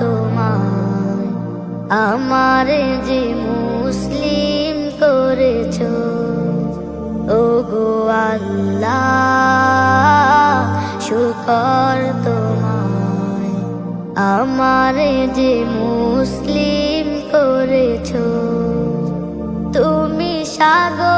তোমার আমার যে মুসলিম করেছ ও গো আল্লাহ, শুকর তোমার আমার যে মুসলিম করেছ, তুমি সাগরের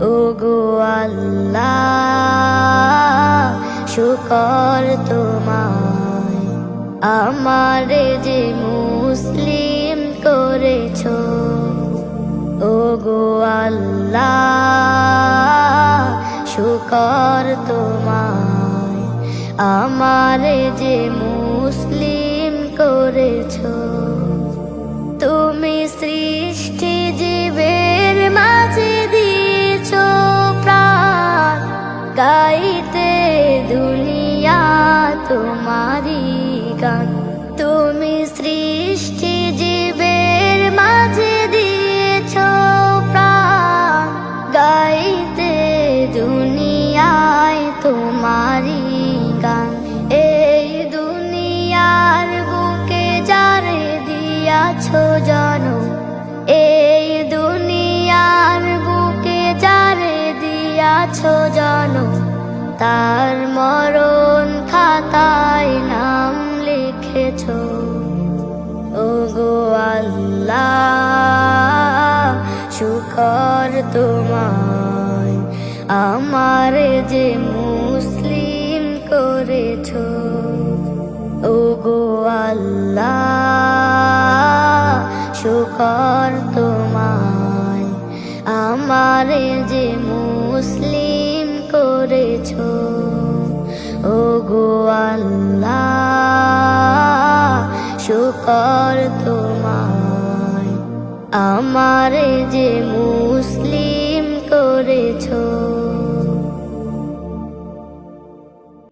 ও গো আল্লাহ, শুকর তোমায়। আমার যে মুসলিম করেছ ও গো আল্লাহ, শুকর তোমায়। আমার যে মুসলিম করেছ তোমারি গান। তুমি সৃষ্টি জীবের মাঝে দিয়েছ প্রাণ। গাইতে দুনিয়ায় তোমারি গান। এই দুনিয়ার বুকে যারে দিয়াছ জানো, এই দুনিয়ার বুকে যারে দিয়াছ জানো, তার মরণ খাতায় নাম লিখেছ? ও গো আল্লাহ, শুকর তোমায়। আমার যে মুসলিম করেছ ও গো আল্লাহ, শুকর তোমায়। আমার যে মুসলিম করেছ শুকর তোমায় আমার যে